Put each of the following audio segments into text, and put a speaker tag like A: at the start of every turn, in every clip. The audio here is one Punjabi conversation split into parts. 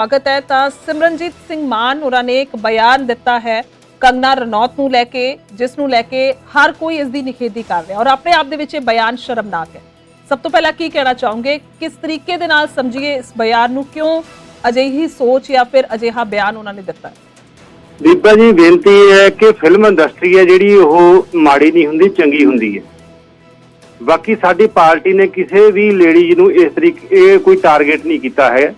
A: ਸਵਾਗਤ ਹੈ। ਤਾਂ ਸਿਮਰਨਜੀਤ ਸਿੰਘ ਮਾਨ ਹੋਰਾਂ ਨੇ ਇੱਕ ਬਿਆਨ ਦਿੱਤਾ ਹੈ ਕੰਗਨਾ ਰਣੌਤ ਨੂੰ ਲੈ ਕੇ, ਜਿਸ ਨੂੰ ਲੈ ਕੇ ਹਰ ਕੋਈ ਇਸ ਦੀ ਨਿਖੇਧੀ ਕਰ ਰਿਹਾ ਔਰ ਆਪਣੇ ਆਪ ਦੇ ਵਿੱਚ ਇਹ ਬਿਆਨ ਸ਼ਰਮਨਾਕ ਹੈ। ਸਭ ਤੋਂ ਪਹਿਲਾਂ ਕੀ ਕਹਿਣਾ ਚਾਹੋਗੇ? ਕਿਸ ਤਰੀਕੇ ਦੇ ਨਾਲ ਸਮਝੀਏ ਇਸ ਬਿਆਨ ਨੂੰ? ਕਿਉਂ ਅਜਿਹੀ ਸੋਚ ਜਾਂ ਫਿਰ ਅਜਿਹਾ ਬਿਆਨ ਉਹਨਾਂ ਨੇ ਦਿੱਤਾ? ਹੈ
B: ਜੀ, ਬੇਨਤੀ ਹੈ ਕਿ ਫਿਲਮ ਇੰਡਸਟਰੀ ਹੈ ਜਿਹੜੀ ਉਹ ਮਾੜੀ ਨਹੀਂ ਹੁੰਦੀ, ਚੰਗੀ ਹੁੰਦੀ ਹੈ। ਬਾਕੀ ਸਾਡੀ ਪਾਰਟੀ ਨੇ ਕਿਸੇ ਵੀ ਲੇਡੀਜ਼ ਨੂੰ ਇਸ ਤਰੀਕੇ ਕੋਈ ਟਾਰਗੇਟ ਨਹੀਂ ਕੀਤਾ ਹੈ।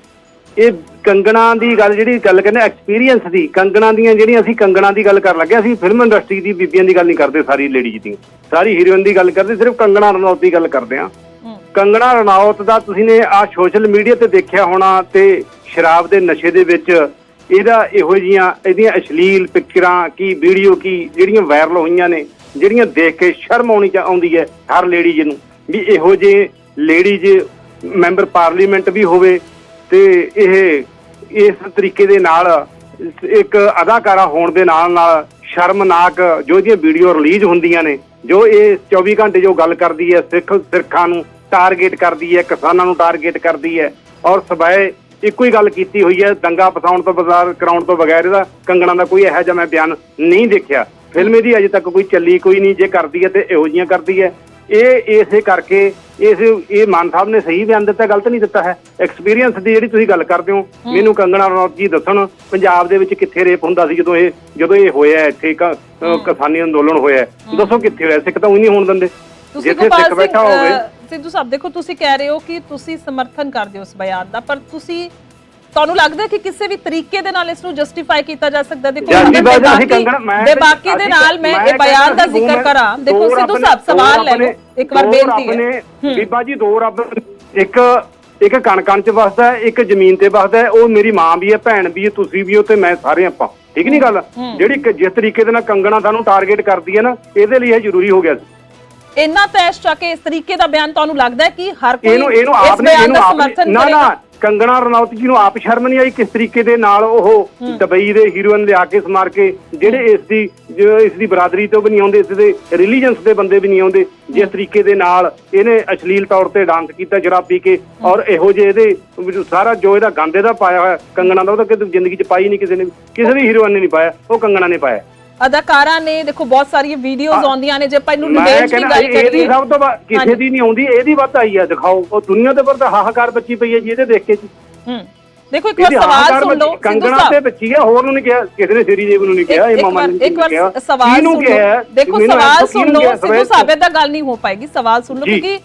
B: ਇਹ ਕੰਗਣਾ ਦੀ ਗੱਲ ਜਿਹੜੀ ਗੱਲ ਕਹਿੰਦੇ ਐਕਸਪੀਰੀਅੰਸ ਦੀ ਕੰਗਣਾ ਦੀਆਂ ਜਿਹੜੀਆਂ ਅਸੀਂ ਕੰਗਣਾ ਦੀ ਗੱਲ ਕਰਨ ਲੱਗੇ ਅਸੀਂ ਫਿਲਮ ਇੰਡਸਟਰੀ ਦੀ ਬੀਬੀਆਂ ਦੀ ਗੱਲ ਨਹੀਂ ਕਰਦੇ ਸਾਰੀ ਲੇਡੀਜ਼ ਦੀ। ਸਾਰੀ ਹੀਰੋਇਨ ਦੀ ਗੱਲ ਕਰਦੇ ਸਿਰਫ ਕੰਗਣਾ ਰਣੌਤ ਦੀ ਗੱਲ ਕਰਦੇ ਹੂੰ। ਕੰਗਣਾ ਰਣੌਤ ਦਾ ਤੁਸੀਂ ਨੇ ਆ ਸੋਸ਼ਲ ਮੀਡੀਆ ਤੇ ਦੇਖਿਆ ਹੋਣਾ ਤੇ ਸ਼ਰਾਬ ਦੇ ਨਸ਼ੇ ਦੇ ਵਿੱਚ ਇਹਦਾ ਇਹੋ ਜੀਆਂ ਇਹਦੀਆਂ ਅਸ਼ਲੀਲ ਪਿਕਚਰਾਂ ਕੀ ਵੀਡੀਓ ਕੀ ਜਿਹੜੀਆਂ ਵਾਇਰਲ ਹੋਈਆਂ ਨੇ ਜਿਹੜੀਆਂ ਦੇਖ ਕੇ ਸ਼ਰਮ ਆਉਣੀ ਚਾ ਆਉਂਦੀ ਹੈ ਹਰ ਲੇਡੀਜ਼ ਨੂੰ ਵੀ ਇਹੋ ਜੇ ਲੇਡੀਜ਼ ਮੈਂਬਰ ਪਾਰਲੀਮੈਂਟ ਵੀ ਹੋਵੇ ਤੇ ਇਹ ਇਸ ਤਰੀਕੇ ਦੇ ਨਾਲ ਇੱਕ ਅਦਾਕਾਰਾ ਹੋਣ ਦੇ ਨਾਲ ਨਾਲ ਸ਼ਰਮਨਾਕ ਜੋ ਇਹਦੀਆਂ ਵੀਡੀਓ ਰਿਲੀਜ਼ ਹੁੰਦੀਆਂ ਨੇ, ਜੋ ਇਹ 24 ਘੰਟੇ ਜੋ ਗੱਲ ਕਰਦੀ ਹੈ, ਸਿੱਖ ਸਿੱਖਾਂ ਨੂੰ ਟਾਰਗੇਟ ਕਰਦੀ ਹੈ, ਕਿਸਾਨਾਂ ਨੂੰ ਟਾਰਗੇਟ ਕਰਦੀ ਹੈ ਔਰ ਸਬਾਏ ਇੱਕੋ ਹੀ ਗੱਲ ਕੀਤੀ ਹੋਈ ਹੈ, ਦੰਗਾ ਫਸਾਉਣ ਤੋਂ ਬਾਜ਼ਾਰ ਕਰਾਉਣ ਤੋਂ ਬਗੈਰ ਇਹਦਾ ਕੰਗਣਾ ਦਾ ਕੋਈ ਇਹੋ ਜਿਹਾ ਮੈਂ ਬਿਆਨ ਨਹੀਂ ਦੇਖਿਆ। ਫਿਲਮ ਇਹਦੀ ਅਜੇ ਤੱਕ ਕੋਈ ਚੱਲੀ ਕੋਈ ਨਹੀਂ, ਜੇ ਕਰਦੀ ਹੈ ਤੇ ਇਹੋ ਜੀਆਂ ਕਰਦੀ ਹੈ। ਇਹ ਇਸੇ ਕਰਕੇ ਇਸ ਇਹ ਮਾਨ ਸਾਹਿਬ ਨੇ ਸਹੀ ਬਿਆਨ ਦਿੱਤਾ ਗਲਤ ਨਹੀਂ ਦਿੱਤਾ ਹੈ। ਐਕਸਪੀਰੀਅੰਸ ਦੀ ਜਿਹੜੀ ਤੁਸੀਂ ਗੱਲ ਕਰਦੇ ਹੋ ਮੈਨੂੰ ਕੰਗਣਾ ਰਣੌਤ ਜੀ ਦੱਸਣ ਪੰਜਾਬ ਦੇ ਵਿੱਚ ਕਿੱਥੇ ਰੇਪ ਹੁੰਦਾ ਸੀ ਜਦੋਂ ਇਹ ਜਦੋਂ ਇਹ ਹੋਇਆ ਇੱਥੇ ਕਿਸਾਨੀ ਅੰਦੋਲਨ ਹੋਇਆ ਦੱਸੋ ਕਿੱਥੇ ਹੋਇਆ ਸਿੱਖ ਤਾਂ ਉਹ ਨਹੀਂ ਹੋਣ ਦਿੰਦੇ। ਜਿੱਥੇ ਸਿੱਖ ਬੈਠਾ ਹੋਵੇ।
A: ਸਿੱਧੂ ਸਾਹਿਬ ਦੇਖੋ ਤੁਸੀਂ ਕਹਿ ਰਹੇ ਹੋ ਕਿ ਤੁਸੀਂ ਸਮਰਥਨ ਕਰਦੇ ਹੋ ਉਸ ਬਿਆਨ ਦਾ ਪਰ ਤੁਸੀਂ ਤੁਹਾਨੂੰ ਲੱਗਦਾ ਕਿ ਕਿਸੇ ਵੀ ਤਰੀਕੇ ਦੇ ਨਾਲ ਇਸ ਨੂੰ ਜਸਟੀਫਾਈ ਕੀਤਾ ਜਾ ਸਕਦਾ? ਦੇਖੋ
B: ਮੈਂ
A: ਬੇਬਾਕੀ ਦੇ ਨਾਲ ਮੈਂ ਇਹ ਬਿਆਨ ਦਾ ਜ਼ਿਕਰ
B: ਦੋ
A: ਕਰਾਂ। ਦੇਖੋ
B: ਦੋ
A: ਸਿੱਧੂ ਸਾਹਿਬ ਸਵਾਲ
B: ਦੋ
A: ਲੈ ਲਓ ਇੱਕ ਵਾਰ
B: ਦੋ
A: ਬੇਨਤੀ ਹੈ।
B: ਬੀਬਾ ਜੀ ਦੋ ਰੱਬ ਇੱਕ ਇੱਕ ਕਣਕਾਂ ਚ ਵਸਦਾ ਹੈ ਇੱਕ ਜ਼ਮੀਨ ਤੇ ਵਸਦਾ ਹੈ ਉਹ ਮੇਰੀ ਮਾਂ ਵੀ ਹੈ ਭੈਣ ਵੀ ਹੈ ਤੁਸੀਂ ਵੀ ਹੋ ਤੇ ਮੈਂ ਸਾਰੇ ਆਪਾਂ। ਠੀਕ ਨਹੀਂ ਗੱਲ? ਜਿਹੜੀ ਜਿਸ ਤਰੀਕੇ ਦੇ ਨਾਲ ਕੰਗਣਾ ਸਾਨੂੰ ਟਾਰਗੇਟ ਕਰਦੀ ਹੈ ਨਾ ਇਹਦੇ ਲਈ ਇਹ ਜ਼ਰੂਰੀ ਹੋ ਗਿਆ ਸੀ।
A: ਇੰਨਾ ਤੈਸ਼ ਚਾ ਕੇ ਇਸ ਤਰੀਕੇ ਦਾ ਬਿਆਨ ਤੁਹਾਨੂੰ ਲੱਗਦਾ ਹੈ ਕਿ ਹਰ ਕੋਈ
B: ਇਹਨੂੰ ਇਹਨੂੰ
A: ਇਸ
B: ਆਪ ਨੇ
A: ਬਿਆਨ
B: ਇਹਨੂੰ
A: ਦਾ ਸਮਰਥਨ
B: ਨਾ ਨਾ ਕੰਗਣਾ ਰਣੌਤ ਜੀ ਨੂੰ ਆਪ ਸ਼ਰਮ ਨਹੀਂ ਆਈ ਕਿਸ ਤਰੀਕੇ ਦੇ ਨਾਲ ਉਹ ਦੁਬਈ ਦੇ ਹੀਰੋਇਨ ਲਿਆ ਕੇ ਸਮਾਰ ਕੇ ਜਿਹੜੇ ਇਸ ਦੀ ਇਸ ਦੀ ਬਰਾਦਰੀ ਤੋਂ ਵੀ ਨਹੀਂ ਆਉਂਦੇ ਇਸ ਦੇ ਰਿਲੀਜੀਅਨਸ ਦੇ ਬੰਦੇ ਵੀ ਨਹੀਂ ਆਉਂਦੇ ਜਿਸ ਤਰੀਕੇ ਦੇ ਨਾਲ ਇਹਨੇ ਅਸ਼ਲੀਲ ਤੌਰ ਤੇ ਡਾਂਸ ਕੀਤਾ ਸ਼ਰਾਬ ਪੀ ਕੇ ਔਰ ਇਹੋ ਜਿਹੇ ਇਹਦੇ ਸਾਰਾ ਜੋ ਇਹਦਾ ਗੰਦੇ ਦਾ ਪਾਇਆ ਹੋਇਆ ਕੰਗਣਾ ਦਾ ਉਹ ਤਾਂ ਕਿਤੇ ਜ਼ਿੰਦਗੀ 'ਚ ਪਾਈ ਨਹੀਂ ਕਿਸੇ ਨੇ। ਕਿਸੇ ਵੀ ਹੀਰੋਇਨ ਨੇ ਨਹੀਂ ਪਾਇਆ ਉਹ ਕੰਗਣਾ ਨੇ ਪਾਇਆ।
A: ਅਦਾਕਾਰਾਂ ਨੇ ਦੇਖੋ ਬਹੁਤ ਸਾਰੀਆਂ ਵੀਡੀਓਜ਼ ਆਉਂਦੀਆਂ ਨੇ ਜੇ ਆਪਾਂ ਇਹਨੂੰ ਰਿਵੈਂਜ ਦੀ ਗੱਲ
B: ਇਹਦੀ
A: ਕਰੀਏ।
B: ਸਭ ਤੋਂ ਕਿਸੇ। ਦੀ ਨਹੀਂ ਆਉਂਦੀ ਇਹਦੀ ਵੱਧ ਆਈ ਹੈ ਦਿਖਾਓ। ਉਹ ਦੁਨੀਆ ਦੇ ਪਰ ਤਾਂ ਹਾਹਾਕਾਰ ਬੱਚੀ ਪਈ ਹੈ ਜੀ ਇਹਦੇ ਦੇਖ ਕੇ ਜੀ।
A: ਹੂੰ। ਦੇਖੋ ਇੱਕ ਵਾਰ
B: ਇਹਦੀ
A: ਸਵਾਲ ਸੁਣ ਲਓ
B: ਕੰਗਣਾ ਤੇ ਬੱਚੀ ਹੈ ਹੋਰ ਨੂੰ ਨਹੀਂ ਕਿਹਾ ਕਿਸੇ ਨੇ ਸ੍ਰੀ ਦੇਵ ਨੂੰ ਨਹੀਂ ਕਿਹਾ ਇਹ ਮਾਮਾ ਨੇ
A: ਇੱਕ ਵਾਰ ਸਵਾਲ ਸੁਣ? ਲਓ। ਦੇਖੋ ਸਵਾਲ ਸੁਣ ਲਓ? ਸਿੱਧੂ ਸਾਹਿਬ ਏਦਾਂ ਗੱਲ ਨਹੀਂ ਹੋ ਪਾਏਗੀ ਸਵਾਲ ਸੁਣ ਲਓ। ਕਿਉਂਕਿ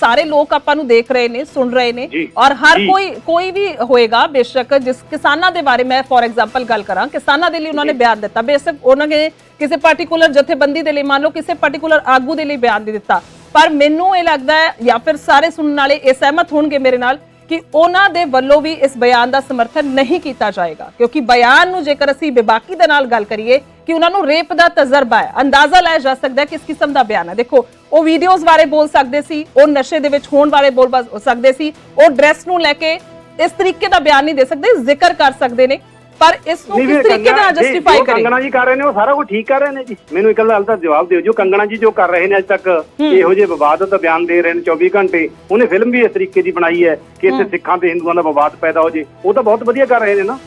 A: ਸਾਰੇ ਲੋਕ ਆਪਾਂ ਨੂੰ ਦੇਖ ਰਹੇ ਨੇ ਸੁਣ ਰਹੇ ਨੇ। ਔਰ ਹਰ। ਕੋਈ ਕੋਈ ਵੀ ਹੋਏਗਾ ਬੇਸ਼ੱਕ ਜਿਸ ਕਿਸਾਨਾਂ ਦੇ ਬਾਰੇ ਮੈਂ ਫੋਰ ਐਗਜ਼ਾਮਪਲ ਗੱਲ ਕਰਾਂ ਕਿਸਾਨਾਂ ਦੇ ਲਈ ਉਹਨਾਂ ਨੇ ਬਿਆਨ ਦਿੱਤਾ ਬੇਸ਼ੱਕ ਉਹਨਾਂ ਨੇ ਕਿਸੇ ਪਾਰਟਿਕੂਲਰ ਜਥੇਬੰਦੀ ਦੇ ਲਈ ਮੰਨ ਲਓ ਕਿਸੇ ਪਾਰਟਿਕੂਲਰ ਆਗੂ ਦੇ ਲਈ ਬਿਆਨ ਦੇ ਦਿੱਤਾ ਪਰ ਮੈਨੂੰ ਇਹ ਲੱਗਦਾ ਹੈ ਜਾਂ ਫਿਰ ਸਾਰੇ ਸੁਣਨ ਵਾਲੇ ਇਹ ਸਹਿਮਤ ਹੋਣਗੇ ਮੇਰੇ ਨਾਲ ਕਿ ਉਹਨਾਂ ਦੇ ਵੱਲੋਂ ਵੀ ਇਸ ਬਿਆਨ ਦਾ ਸਮਰਥਨ ਨਹੀਂ ਕੀਤਾ ਜਾਏਗਾ। ਕਿਉਂਕਿ ਬਿਆਨ ਨੂੰ ਜੇਕਰ ਅਸੀਂ ਬੇਬਾਕੀ ਦੇ ਨਾਲ ਗੱਲ ਕਰੀਏ ਕਿ ਉਹਨਾਂ ਨੂੰ ਰੇਪ ਦਾ ਤਜਰਬਾ ਹੈ, ਅੰਦਾਜ਼ਾ ਲਾਇਆ ਜਾ ਸਕਦਾ ਹੈ ਕਿ ਇਸ ਕਿਸਮ ਦਾ ਬਿਆਨ ਹੈ। ਦੇਖੋ, ਉਹ ਵੀਡੀਓਜ਼ ਬਾਰੇ ਬੋਲ ਸਕਦੇ ਸੀ, ਉਹ ਨਸ਼ੇ ਦੇ ਵਿੱਚ ਹੋਣ ਬਾਰੇ ਬੋਲ ਸਕਦੇ ਸੀ, ਉਹ ਡਰੈਸ ਨੂੰ ਲੈ ਕੇ ਇਸ ਤਰੀਕੇ ਦਾ ਬਿਆਨ ਨਹੀਂ ਦੇ ਸਕਦੇ, ਜ਼ਿਕਰ ਕਰ ਸਕਦੇ ਨੇ। ਪਰ ਇਸ ਨੂੰ ਕਿਸ ਤਰੀਕੇ ਨਾਲ ਜਸਟੀਫਾਈ ਕਰੇ?
B: ਕੰਗਣਾ ਜੀ ਕਰ ਰਹੇ ਨੇ ਉਹ ਸਾਰਾ ਕੁਝ ਠੀਕ ਕਰ ਰਹੇ ਨੇ ਜੀ। ਮੈਨੂੰ ਇੱਕ ਗੱਲ ਦਾ ਜਵਾਬ ਦਿਓ। ਜੋ ਕੰਗਣਾ ਜੀ ਜੋ ਕਰ ਰਹੇ ਨੇ ਅੱਜ ਤੱਕ ਇਹੋ ਜਿਹੇ ਵਿਵਾਦਤ ਬਿਆਨ ਦੇ ਰਹੇ ਨੇ 24 ਘੰਟੇ। ਉਹਨੇ ਫਿਲਮ ਵੀ ਇਸ ਤਰੀਕੇ ਦੀ ਬਣਾਈ ਹੈ ਕਿ ਇੱਥੇ ਸਿੱਖਾਂ ਤੇ ਹਿੰਦੂਆਂ ਦਾ ਵਿਵਾਦ ਪੈਦਾ ਹੋ ਜੇ। ਉਹ ਤਾਂ ਬਹੁਤ ਵਧੀਆ ਕਰ ਰਹੇ ਨੇ ਨਾ।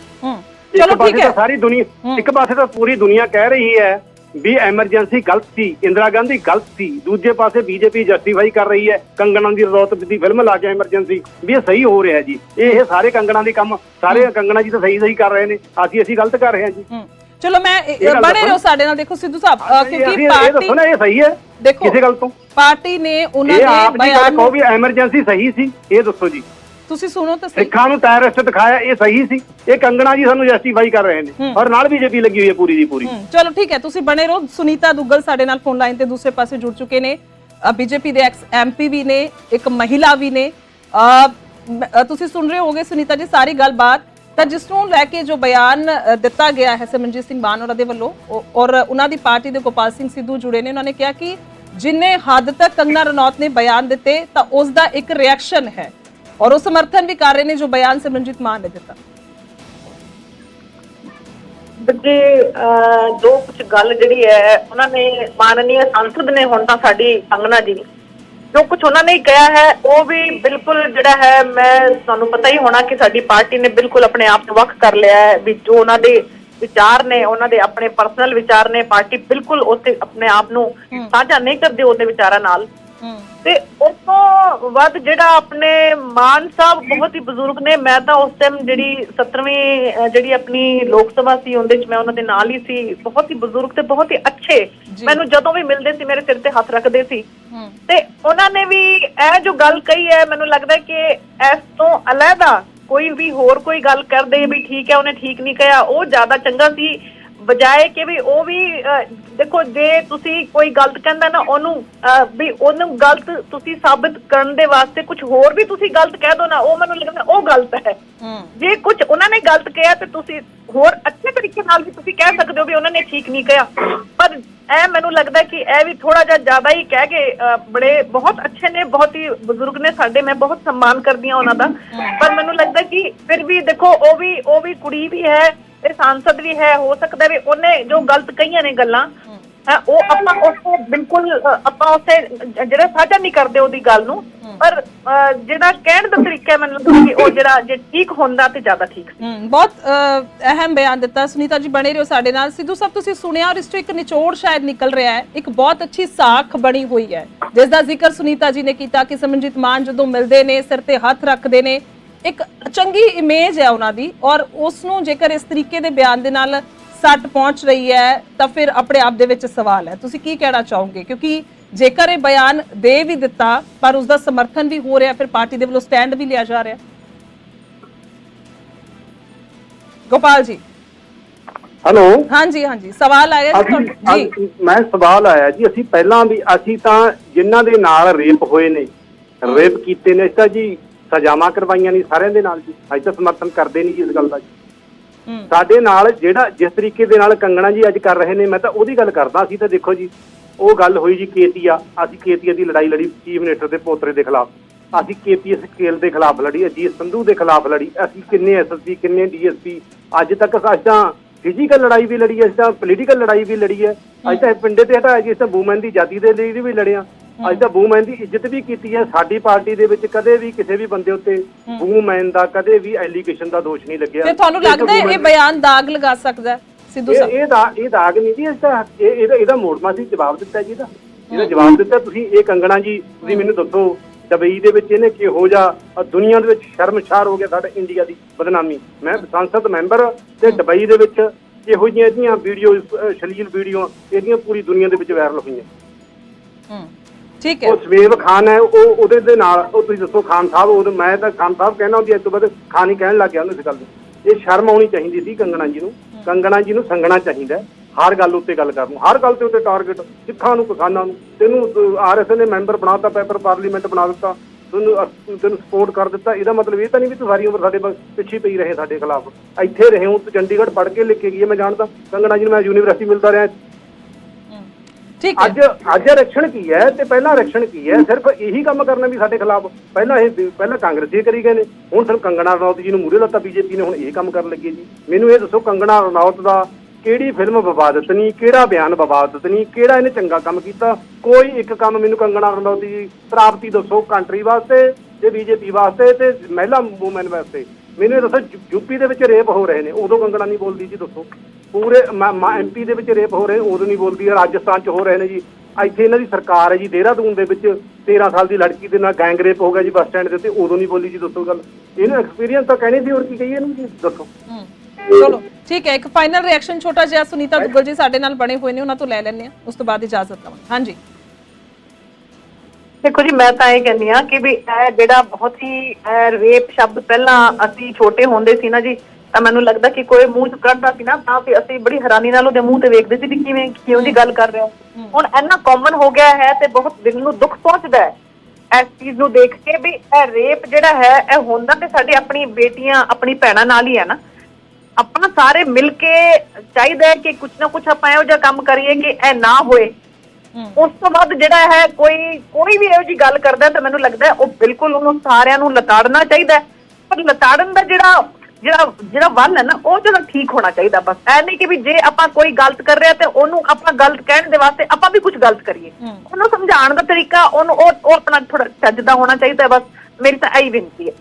A: ਚਲੋ ਠੀਕ ਹੈ।
B: ਸਾਰੀ ਦੁਨੀਆ ਇੱਕ ਪਾਸੇ ਤਾਂ ਪੂਰੀ ਦੁਨੀਆ ਕਹਿ ਰਹੀ ਹੈ ਵੀ ਐਮਰਜੈਂਸੀ ਗਲਤ ਸੀ ਇੰਦਰਾ ਗਾਂਧੀ ਗਲਤ ਸੀ। ਦੂਜੇ ਪਾਸੇ ਬੀਜੇਪੀ ਜਸਟੀਫਾਈ ਕਰ ਰਹੀ ਹੈ ਕੰਗਣਾ ਦੀ ਰੌਤ ਦੀ ਫਿਲਮ ਲਾ ਕੇ ਐਮਰਜੈਂਸੀ ਵੀ ਇਹ ਸਹੀ ਹੋ ਰਿਹਾ ਜੀ। ਇਹ ਸਾਰੇ ਕੰਗਣਾ ਦੇ ਕੰਮ ਸਾਰੇ ਕੰਗਣਾ ਜੀ ਤਾਂ ਸਹੀ ਸਹੀ ਕਰ ਰਹੇ ਨੇ। ਅਸੀਂ ਅਸੀਂ ਗਲਤ ਕਰ ਰਹੇ ਹਾਂ ਜੀ।
A: ਚਲੋ ਮੈਂ ਬਣੇ। ਰਹੋ ਸਾਡੇ ਨਾਲ ਦੇਖੋ ਸਿੱਧੂ ਸਾਹਿਬ ਕਿਉਂਕਿ
B: ਅਸੀਂ ਇਹ ਦੱਸੋ
A: ਪਾਰਟੀ
B: ਨਾ ਇਹ ਸਹੀ ਹੈ
A: ਦੇਖੋ
B: ਕਿਸੇ ਗੱਲ ਤੋਂ।
A: ਪਾਰਟੀ ਨੇ ਉਹਨਾਂ ਦੇ ਬਿਆਨ
B: ਕਹੋ ਵੀ ਐਮਰਜੈਂਸੀ ਸਹੀ ਸੀ ਇਹ ਦੱਸੋ ਜੀ।
A: ਤੁਸੀਂ ਸੁਣੋ ਤਾਂ ਸਹੀ।
B: ਸਿੱਖਾਂ ਨੂੰ ਟੈਰਰਿਸਟ ਦਿਖਾਇਆ ਇਹ ਸਹੀ ਸੀ। ਇਹ ਕੰਗਣਾ ਜੀ ਸਾਨੂੰ ਜਸਟੀਫਾਈ ਕਰ ਰਹੇ ਨੇ। ਔਰ ਨਾਲ ਬੀਜੇਪੀ ਲੱਗੀ ਹੋਈ ਹੈ ਪੂਰੀ ਦੀ ਪੂਰੀ।
A: ਚਲੋ ਠੀਕ ਹੈ ਤੁਸੀਂ ਬਣੇ ਰਹੋ। ਸੁਨੀਤਾ ਦੁੱਗਲ ਸਾਡੇ ਨਾਲ ਫੋਨ ਲਾਈਨ ਤੇ ਦੂਸਰੇ ਪਾਸੇ ਜੁੜ ਚੁੱਕੇ ਨੇ। ਬੀਜੇਪੀ ਦੇ ਐਕਸ ਐਮਪੀ ਵੀ ਨੇ ਇੱਕ ਮਹਿਲਾ ਵੀ ਨੇ। ਅ, ਮ- ਅ, ਤੁਸੀਂ ਸੁਣ ਰਹੇ ਹੋਗੇ ਸੁਨੀਤਾ ਜੀ ਸਾਰੀ ਗੱਲਬਾਤ। ਤਾਂ ਜਿਸ ਨੂੰ ਲੈ ਕੇ ਜੋ ਬਿਆਨ ਅ, ਦਿੱਤਾ ਗਿਆ ਹੈ ਸਿਮਰਨਜੀਤ ਸਿੰਘ ਮਾਨ ਹੋਰਾਂ ਦੇ ਵੱਲੋਂ ਔਰ ਉਹਨਾਂ ਦੀ ਪਾਰਟੀ ਦੇ ਗੋਪਾਲ ਸਿੰਘ ਸਿੱਧੂ ਜੁੜੇ ਨੇ। ਉਹਨਾਂ ਨੇ ਕਿਹਾ ਕਿ ਜਿੰਨੇ ਹੱਦ ਤੱਕ ਕੰਗਨਾ ਰਣੌਤ ਨੇ ਬਿਆਨ ਦਿੱਤੇ ਤਾਂ ਉਸ ਦਾ ਇੱਕ ਰਿਐਕਸ਼ਨ ਹੈ। ਔਰ ਉਹ ਸਮਰਥਨ ਵੀ ਕਰ ਰਹੇ ਨੇ ਜੋ ਬਿਆਨ ਸਿਮਰਨਜੀਤ ਮਾਨ ਨੇ ਦਿੱਤਾ।
C: ਅਹ, ਜੋ ਕੁਝ ਗੱਲ ਜਿਹੜੀ ਹੈ ਉਹਨਾਂ ਨੇ ਮਾਨਨੀय ਸੰਸਦ ਨੇ ਹੁਣ ਤਾਂ ਸਾਡੀ ਕੰਗਨਾ ਜੀ ਜੋ ਕੁਝ ਉਹਨਾਂ ਨੇ ਕਿਹਾ ਹੈ ਉਹ ਵੀ ਬਿਲਕੁਲ ਜਿਹੜਾ ਹੈ ਮੈਂ ਤੁਹਾਨੂੰ ਪਤਾ ਹੀ ਹੋਣਾ ਕਿ ਸਾਡੀ ਪਾਰਟੀ ਨੇ ਬਿਲਕੁਲ ਆਪਣੇ ਆਪ ਨੂੰ ਵੱਖ ਕਰ ਲਿਆ ਹੈ ਵੀ ਜੋ ਉਹਨਾਂ ਦੇ ਵਿਚਾਰ ਨੇ ਉਹਨਾਂ ਦੇ ਆਪਣੇ ਪਰਸਨਲ ਵਿਚਾਰ ਨੇ ਪਾਰਟੀ ਬਿਲਕੁਲ ਉੱਥੇ ਆਪਣੇ ਆਪ ਨੂੰ ਸਾਂਝਾ ਨਹੀਂ ਕਰਦੀ ਉਹਦੇ ਵਿਚਾਰਾਂ ਨਾਲ। ਤੇ ਉਸ ਤੋਂ ਵੱਧ ਜਿਹੜਾ ਆਪਣੇ ਮਾਨ ਸਾਹਿਬ ਬਹੁਤ ਹੀ ਬਜ਼ੁਰਗ ਨੇ ਮੈਂ ਤਾਂ ਉਸ ਟਾਈਮ ਜਿਹੜੀ 17ਵੀਂ ਅਹ, ਜਿਹੜੀ ਆਪਣੀ ਲੋਕ ਸਭਾ ਸੀ ਉਹਦੇ ਚ ਮੈਂ ਉਹਨਾਂ ਦੇ ਨਾਲ ਹੀ ਸੀ। ਬਹੁਤ ਹੀ ਬਜ਼ੁਰਗ ਤੇ ਬਹੁਤ ਹੀ ਅੱਛੇ। ਮੈਨੂੰ ਜਦੋਂ ਵੀ ਮਿਲਦੇ ਸੀ ਮੇਰੇ ਸਿਰ ਤੇ ਹੱਥ ਰੱਖਦੇ ਸੀ। ਤੇ ਉਹਨਾਂ ਨੇ ਵੀ ਇਹ ਜੋ ਗੱਲ ਕਹੀ ਹੈ ਮੈਨੂੰ ਲੱਗਦਾ ਕਿ ਇਸ ਤੋਂ ਅਲੱਗਾ ਕੋਈ ਵੀ ਹੋਰ ਕੋਈ ਗੱਲ ਕਰਦੇ ਵੀ ਠੀਕ ਹੈ ਉਹਨੇ ਠੀਕ ਨਹੀਂ ਕਿਹਾ। ਉਹ ਜ਼ਿਆਦਾ ਚੰਗਾ ਸੀ। ਬਜਾਏ ਕਿ ਵੀ ਉਹ ਵੀ ਦੇਖੋ ਜੇ ਤੁਸੀਂ ਕੋਈ ਗਲਤ ਕਹਿੰਦਾ ਨਾ ਉਹਨੂੰ ਵੀ ਉਹਨੂੰ ਗਲਤ ਤੁਸੀਂ ਸਾਬਿਤ ਕਰਨ ਦੇ ਵਾਸਤੇ ਕੁਝ ਹੋਰ ਵੀ ਤੁਸੀਂ ਗਲਤ ਕਹਿ ਦੋ ਨਾ ਉਹ ਮੈਨੂੰ ਲੱਗਦਾ ਉਹ ਗਲਤ ਹੈ। ਜੇ ਕੁਝ ਉਹਨਾਂ ਨੇ ਗਲਤ ਕਿਹਾ ਤੇ ਤੁਸੀਂ ਹੋਰ ਅੱਛੇ ਤਰੀਕੇ ਨਾਲ ਵੀ ਤੁਸੀਂ ਕਹਿ ਸਕਦੇ ਹੋ ਵੀ ਉਹਨਾਂ ਨੇ ਠੀਕ ਨਹੀਂ ਕਿਹਾ। ਪਰ ਇਹ ਮੈਨੂੰ ਲੱਗਦਾ ਕਿ ਇਹ ਵੀ ਥੋੜਾ ਜਿਹਾ ਜ਼ਿਆਦਾ ਹੀ ਕਹਿ ਕੇ ਬੜੇ ਬਹੁਤ ਅੱਛੇ ਨੇ ਬਹੁਤ ਹੀ ਬਜ਼ੁਰਗ ਨੇ ਸਾਡੇ ਮੈਂ ਬਹੁਤ ਸਨਮਾਨ ਕਰਦੀ ਹਾਂ ਉਹਨਾਂ ਦਾ। ਪਰ ਮੈਨੂੰ ਲੱਗਦਾ ਕਿ ਫਿਰ ਵੀ ਦੇਖੋ ਉਹ ਵੀ ਉਹ ਵੀ ਕੁੜੀ ਵੀ ਹੈ ਤੇ ਸਾਂਸਦ ਵੀ ਹੈ ਹੋ ਸਕਦਾ ਵੀ ਉਹਨੇ ਜੋ ਗਲਤ ਕਹੀਆਂ ਨੇ ਗੱਲਾਂ ਹੈਂ, ਉਹ ਆਪਾਂ ਉਸੇ ਬਿਲਕੁਲ ਆਪਾਂ ਉਸੇ ਜਿਹੜਾ ਸਾਝਾ ਨਹੀਂ ਕਰਦੇ ਉਹਦੀ ਗੱਲ ਨੂੰ ਪਰ ਜਿਹੜਾ ਕਹਿਣ ਦਾ ਤਰੀਕਾ ਮੈਨੂੰ ਲੱਗਦਾ ਕਿ ਉਹ ਜਿਹੜਾ ਜੇ ਠੀਕ ਹੁੰਦਾ ਤੇ ਜ਼ਿਆਦਾ ਠੀਕ ਸੀ।
A: ਬਹੁਤ ਅਹਿਮ ਬਿਆਨ ਦਿੱਤਾ ਸੁਨੀਤਾ ਜੀ ਬਣੇ ਰਹੋ ਸਾਡੇ ਨਾਲ। ਸਿੱਧੂ ਸਾਹਿਬ ਤੁਸੀਂ ਸੁਣਿਆ ਔਰ ਇਸ ਤੋਂ ਇੱਕ ਨਿਚੋੜ ਸ਼ਾਇਦ ਨਿਕਲ ਰਿਹਾ ਹੈ ਇੱਕ ਬਹੁਤ ਅੱਛੀ ਸਾਖ ਬਣੀ ਹੋਈ ਹੈ ਜਿਸ ਦਾ ਜ਼ਿਕਰ ਸੁਨੀਤਾ ਜੀ ਨੇ ਕੀਤਾ ਕਿ ਸਿਮਰਨਜੀਤ ਮਾਨ ਜਦੋਂ ਮਿਲਦੇ ਨੇ ਸਿਰ ਤੇ ਹੱਥ ਰੱਖਦੇ ਨੇ ਇੱਕ ਚੰਗੀ ਇਮੇਜ ਹੈ ਉਹਨਾਂ ਦੀ ਔਰ ਉਸ ਨੂੰ ਜੇਕਰ ਇਸ ਤਰੀਕੇ ਦੇ ਬਿਆਨ ਦੇ ਨਾਲ ਸੱਟ ਪਹੁੰਚ ਰਹੀ ਹੈ ਤਾਂ ਫਿਰ ਆਪਣੇ ਆਪ ਦੇ ਵਿੱਚ ਸਵਾਲ ਹੈ। ਤੁਸੀਂ ਕੀ ਕਹਿਣਾ ਚਾਹੋਗੇ? ਕਿਉਂਕਿ ਜੇਕਰ ਇਹ ਬਿਆਨ ਦੇ ਵੀ ਦਿੱਤਾ ਪਰ ਉਸ ਦਾ ਸਮਰਥਨ ਵੀ ਹੋ ਰਿਹਾ ਫਿਰ ਪਾਰਟੀ ਦੇ ਵੱਲੋਂ ਸਟੈਂਡ ਵੀ ਲਿਆ ਜਾ ਰਿਹਾ। ਗੋਪਾਲ ਜੀ।
B: ਹੈਲੋ
A: ਹਾਂਜੀ ਹਾਂਜੀ। ਸਵਾਲ ਆ ਗਿਆ ਜੀ।
B: ਮੈਂ ਸਵਾਲ ਆਇਆ ਜੀ। ਅਸੀਂ ਪਹਿਲਾਂ ਵੀ ਅਸੀਂ ਤਾਂ ਜਿਨ੍ਹਾਂ ਦੇ ਨਾਲ ਰੇਪ ਹੋਏ ਨੇ ਰੇਪ ਕੀਤੇ ਨੇ। ਤਾਂ ਜੀ ਸਜ਼ਾਵਾਂ ਕਰਵਾਈਆਂ ਨਹੀਂ ਸਾਰਿਆਂ ਦੇ ਨਾਲ ਜੀ। ਅਸੀਂ ਤਾਂ ਸਮਰਥਨ ਕਰਦੇ ਨਹੀਂ ਜੀ ਇਸ ਗੱਲ ਦਾ ਜੀ। ਸਾਡੇ ਨਾਲ ਜਿਹੜਾ ਜਿਸ ਤਰੀਕੇ ਦੇ ਨਾਲ ਕੰਗਣਾ ਜੀ ਅੱਜ ਕਰ ਰਹੇ ਨੇ ਮੈਂ ਤਾਂ ਉਹਦੀ ਗੱਲ ਕਰਦਾ ਅਸੀਂ ਤਾਂ ਦੇਖੋ ਜੀ ਉਹ ਗੱਲ ਹੋਈ ਜੀ ਕੇਤੀਆ। ਅਸੀਂ ਕੇਤੀਆ ਦੀ ਲੜਾਈ ਲੜੀ ਚੀਫ ਮਿਨਿਸਟਰ ਦੇ ਪੋਤਰੇ ਦੇ ਖਿਲਾਫ। ਅਸੀਂ ਕੇਪੀਐਸ ਸਕੇਲ ਦੇ ਖਿਲਾਫ ਲੜੀ ਅਜੀਤ ਸੰਧੂ ਦੇ ਖਿਲਾਫ ਲੜੀ। ਅਸੀਂ ਕਿੰਨੇ ਐਸਐਸਪੀ ਕਿੰਨੇ ਡੀਐਸਪੀ ਅੱਜ ਤੱਕ ਅਸੀਂ ਤਾਂ ਫਿਜ਼ੀਕਲ ਲੜਾਈ ਵੀ ਲੜੀ ਹੈ ਅਸੀਂ ਤਾਂ ਪੋਲੀਟੀਕਲ ਲੜਾਈ ਵੀ ਲੜੀ ਹੈ। ਅੱਜ ਤਾਂ ਪਿੰਡੇ ਤੇ ਹਟਾਇਆ ਜੀ ਅਸੀਂ ਤਾਂ ਵੂਮੈਨ ਦੀ ਆਜ਼ਾਦੀ ਦੇ ਲਈ ਵੀ ਲੜਿਆ। ਅੱਜ ਤਾਂ ਵੂਮੈਨ ਦੀ ਇੱਜ਼ਤ ਵੀ ਕੀਤੀ ਹੈ। ਸਾਡੀ ਪਾਰਟੀ ਦੇ ਵਿੱਚ ਕਦੇ ਵੀ ਕਿਸੇ ਵੀ ਬੰਦੇ ਉੱਤੇ ਵੂਮੈਨ ਦਾ ਕਦੇ ਵੀ ਐਲੀਗੇਸ਼ਨ ਦਾ ਦੋਸ਼ ਨਹੀਂ ਲੱਗਿਆ।
A: ਫਿਰ ਤੁਹਾਨੂੰ ਲੱਗਦਾ ਹੈ ਇਹ ਬਿਆਨ ਦਾਗ ਲਗਾ ਸਕਦਾ ਹੈ ਸਿੱਧੂ ਸਾਹਿਬ?
B: ਇਹ ਦਾ ਇਹ ਦਾਗ ਨਹੀਂ ਜੀ ਇਸ ਦਾ ਇਹ ਇਹਦਾ ਇਹਦਾ ਮੋੜਮਾ ਸੀ ਜਵਾਬ ਦਿੱਤਾ ਜੀ ਇਹਦਾ। ਇਹਦਾ ਜਵਾਬ ਦਿੱਤਾ। ਤੁਸੀਂ ਇਹ ਕੰਗਣਾ ਜੀ ਤੁਸੀਂ ਮੈਨੂੰ ਦੱਸੋ ਦੁਬਈ ਦੇ ਵਿੱਚ ਇਹਨੇ ਕਿਹੋ ਜਿਹਾ ਦੁਨੀਆ ਦੇ ਵਿੱਚ ਸ਼ਰਮਸ਼ਾਰ ਹੋ ਗਿਆ ਸਾਡੇ ਇੰਡੀਆ ਦੀ ਬਦਨਾਮੀ। ਮੈਂ ਸੰਸਦ ਮੈਂਬਰ ਤੇ ਦੁਬਈ ਦੇ ਵਿੱਚ ਇਹੋ ਜਿਹੀਆਂ ਇਹਦੀਆਂ ਵੀਡੀਓ ਸ਼ਲੀਲ ਵੀਡੀਓ ਇਹਦੀਆਂ ਪੂਰੀ ਦੁਨੀਆ ਦੇ ਵਿੱਚ ਵਾਇਰਲ ਹੋਈਆਂ।
A: ਹੂੰ। ਠੀਕ ਹੈ।
B: ਉਹ ਸਵੇਬ ਖਾਨ ਹੈ ਉਹ ਉਹਦੇ ਦੇ ਨਾਲ ਉਹ ਤੁਸੀਂ ਦੱਸੋ ਖਾਨ ਸਾਹਿਬ ਉਹ ਮੈਂ ਤਾਂ ਖਾਨ ਸਾਹਿਬ ਕਹਿਣਾ ਹੁੰਦੀ ਇਸ ਤੋਂ ਬਾਅਦ ਖਾਨ ਹੀ ਕਹਿਣ ਲੱਗ ਗਿਆ ਉਹਨੂੰ ਇਸ ਗੱਲ ਦੀ ਇਹ ਸ਼ਰਮ ਆਉਣੀ ਚਾਹੀਦੀ ਸੀ ਕੰਗਣਾ ਜੀ ਨੂੰ। ਕੰਗਣਾ ਜੀ ਨੂੰ ਸੰਗਣਾ ਚਾਹੀਦਾ। ਹਰ ਗੱਲ ਉੱਤੇ ਗੱਲ ਕਰਨ ਨੂੰ। ਹਰ ਗੱਲ ਤੇ ਉੱਤੇ ਟਾਰਗੇਟ ਸਿੱਖਾਂ ਨੂੰ ਕਿਸਾਨਾਂ ਨੂੰ। ਤੈਨੂੰ ਆਰਐਸਐਸ ਨੇ ਮੈਂਬਰ ਬਣਾਤਾ ਪੈਪਰ ਪਾਰਲੀਮੈਂਟ ਬਣਾ ਦਿੱਤਾ। ਤੈਨੂੰ ਤੈਨੂੰ ਸਪੋਰਟ ਕਰ ਦਿੱਤਾ। ਇਹਦਾ ਮਤਲਬ ਇਹ ਤਾਂ ਨਹੀਂ ਵੀ ਤੂੰ ਸਾਰੀ ਉਮਰ ਸਾਡੇ ਪਿੱਛੇ ਪਈ ਰਹੇ ਸਾਡੇ ਖਿਲਾਫ। ਇੱਥੇ ਰਹੇ ਹੋ ਤੂੰ ਚੰਡੀਗੜ੍ਹ ਪੜ੍ਹ ਕੇ ਲਿਖ ਕੇ ਗਈ ਮੈਂ ਜਾਣਦਾ। ਕੰਗਣਾ ਜੀ ਨੂੰ ਮੈਂ ਯੂਨੀਵਰਸਿਟੀ ਮਿਲਦਾ ਰਿਹਾ।
A: ਠੀਕ ਹੈ।
B: ਅੱਜ ਅੱਜ ਆਰਕਸ਼ਣ ਕੀ ਹੈ ਤੇ ਪਹਿਲਾਂ ਆਰਕਸ਼ਣ ਕੀ ਹੈ? ਸਿਰਫ ਇਹੀ ਕੰਮ ਕਰਨਾ ਵੀ ਸਾਡੇ ਖਿਲਾਫ। ਪਹਿਲਾਂ ਇਹ ਪਹਿਲਾਂ ਕਾਂਗਰਸੀ ਕਰੀ ਗਏ ਨੇ। ਹੁਣ ਸਿਰਫ ਕੰਗਣਾ ਰਣੌਤ ਜੀ ਨੂੰ ਮੂਰੇ ਲੱਤਾ ਬੀਜੇਪੀ ਨੇ। ਹੁਣ ਇਹ ਕੰਮ ਕਰਨ ਲੱਗੇ ਜੀ। ਮੈਨੂੰ ਇਹ ਦੱਸੋ ਕੰਗਣਾ ਰਣੌਤ ਦਾ ਕਿਹੜੀ ਫਿਲਮ ਵਿਵਾਦਤ ਨਹੀਂ, ਕਿਹੜਾ ਬਿਆਨ ਵਿਵਾਦਤ ਨਹੀਂ, ਕਿਹੜਾ ਇਹਨੇ ਚੰਗਾ ਕੰਮ ਕੀਤਾ? ਕੋਈ ਇੱਕ ਕੰਮ ਮੈਨੂੰ ਕੰਗਣਾ ਰਣੌਤ ਦੀ ਪ੍ਰਾਪਤੀ ਦੱਸੋ ਕੰਟਰੀ ਵਾਸਤੇ ਤੇ ਬੀਜੇਪੀ ਵਾਸਤੇ ਤੇ ਮਹਿਲਾ ਮੂਵਮੈਂਟ ਵਾਸਤੇ। ਮੈਨੂੰ ਇਹ ਦੱਸੋ ਯੂਪੀ ਦੇ ਵਿੱਚ ਰੇਪ ਹੋ ਰਹੇ ਨੇ। ਉਦੋਂ ਕੰਗਣਾ ਨਹੀਂ ਬੋਲਦੀ ਜੀ, ਦੱਸੋ। ਪੂਰੇ ਐਮਪੀ ਦੇ ਵਿੱਚ ਰੇਪ ਹੋ ਰਹੇ ਉਦੋਂ ਨਹੀਂ ਬੋਲਦੀ ਰਾਜਸਥਾਨ 'ਚ ਹੋ ਰਹੇ ਨੇ ਜੀ। ਇੱਥੇ ਇਹਨਾਂ ਦੀ ਸਰਕਾਰ ਹੈ ਜੀ ਦੇਹਰਾਦੂਨ ਦੇ ਵਿੱਚ 13 ਸਾਲ ਦੀ ਲੜਕੀ ਦੇ ਨਾਲ ਗੈਂਗ ਰੇਪ ਹੋ ਗਿਆ ਜੀ ਬੱਸ ਸਟੈਂਡ ਦੇ ਉੱਤੇ ਉਦੋਂ ਨਹੀਂ ਬੋਲੀ ਜੀ ਦੱਸੋ ਗੱਲ। ਇਹਨੂੰ ਐਕਸਪੀਰੀਅੰਸ ਤਾਂ ਕਹਿਣੀ ਸੀ ਹੋਰ ਕੀ ਕਹੀਏ ਇਹਨੂੰ ਜੀ ਦੱਸੋ।
A: ਹੂੰ, ਚਲੋ ਠੀਕ ਹੈ ਇੱਕ ਫਾਈਨਲ ਰਿਐਕਸ਼ਨ ਛੋਟਾ ਜਿਹਾ ਸੁਨੀਤਾ ਦੁੱਗਲ ਜੀ ਸਾਡੇ ਨਾਲ ਬਣੇ ਹੋਏ ਨੇ ਉਹਨਾਂ ਤੋਂ ਲੈ ਲੈਂਦੇ ਆ ਉਸ ਤੋਂ ਬਾਅਦ ਇਜਾਜ਼ਤ ਲਵਾਂ ਹਾਂਜੀ।
C: ਦੇਖੋ ਜੀ ਮੈਂ ਤਾਂ ਇਹ ਕਹਿੰਦੀ ਆ ਕਿ ਵੀ ਇਹ ਜਿਹੜਾ ਬਹੁਤ ਹੀ ਇਹ ਰੇਪ ਸ਼ਬਦ ਪਹਿਲਾਂ ਅਸੀਂ ਛੋਟੇ ਹੁੰਦੇ ਸੀ ਨਾ ਜੀ ਤਾਂ ਮੈਨੂੰ ਲੱਗਦਾ ਕਿ ਕੋਈ ਮੂੰਹ ਚ ਕੱਢਦਾ ਸੀ ਨਾ ਤਾਂ ਵੀ ਅਸੀਂ ਬੜੀ ਹੈਰਾਨੀ ਨਾਲ ਉਹਦੇ ਮੂੰਹ ਤੇ ਵੇਖਦੇ ਸੀ ਵੀ ਕਿਵੇਂ ਕਿਉਂ ਦੀ ਗੱਲ ਕਰ ਰਹੇ ਹੋ। ਹੁਣ ਇੰਨਾ ਕਾਮਨ ਹੋ ਗਿਆ ਹੈ ਤੇ ਬਹੁਤ ਦਿਲ ਨੂੰ ਦੁੱਖ ਪਹੁੰਚਦਾ ਹੈ। ਇਸ ਚੀਜ਼ ਨੂੰ ਦੇਖ ਕੇ ਵੀ ਇਹ ਰੇਪ ਜਿਹੜਾ ਹੈ ਇਹ ਹੁੰਦਾ ਤੇ ਸਾਡੇ ਆਪਣੀ ਬੇਟੀਆਂ ਆਪਣੀ ਭੈਣਾਂ ਨਾਲ ਹੀ ਹੈ ਨਾ। ਆਪਾਂ ਸਾਰੇ ਮਿਲ ਕੇ ਚਾਹੀਦਾ ਹੈ ਕਿ ਕੁਝ ਨਾ ਕੁਝ ਆਪਾਂ ਇਹੋ ਜਿਹਾ ਕੰਮ ਕਰੀਏ ਕਿ ਇਹ ਨਾ ਹੋਏ। ਉਸ ਤੋਂ ਬਾਅਦ ਜਿਹੜਾ ਹੈ ਕੋਈ ਕੋਈ ਵੀ ਇਹੋ ਜੀ ਗੱਲ ਕਰਦਾ ਤਾਂ ਮੈਨੂੰ ਲੱਗਦਾ ਉਹ ਬਿਲਕੁਲ ਉਹਨੂੰ ਸਾਰਿਆਂ ਨੂੰ ਲਤਾੜਨਾ ਚਾਹੀਦਾ। ਪਰ ਲਤਾੜਨ ਦਾ ਜਿਹੜਾ ਜਿਹੜਾ ਜਿਹੜਾ ਵੱਲ ਹੈ ਨਾ ਉਹ ਜਿਹੜਾ ਠੀਕ ਹੋਣਾ ਚਾਹੀਦਾ ਬਸ। ਐ ਨਹੀਂ ਕਿ ਵੀ ਜੇ ਆਪਾਂ ਕੋਈ ਗਲਤ ਕਰ ਰਿਹਾ ਤੇ ਉਹਨੂੰ ਆਪਾਂ ਗਲਤ ਕਹਿਣ ਦੇ ਵਾਸਤੇ ਆਪਾਂ ਵੀ ਕੁਝ ਗਲਤ ਕਰੀਏ। ਉਹਨੂੰ ਸਮਝਾਉਣ ਦਾ ਤਰੀਕਾ ਉਹਨੂੰ ਉਹ ਉਹ ਆਪਣਾ ਥੋੜਾ ਚੱਜ ਦਾ ਹੋਣਾ ਚਾਹੀਦਾ ਬਸ। ਮੇਰੀ ਤਾਂ ਇਹੀ ਬੇਨਤੀ ਹੈ।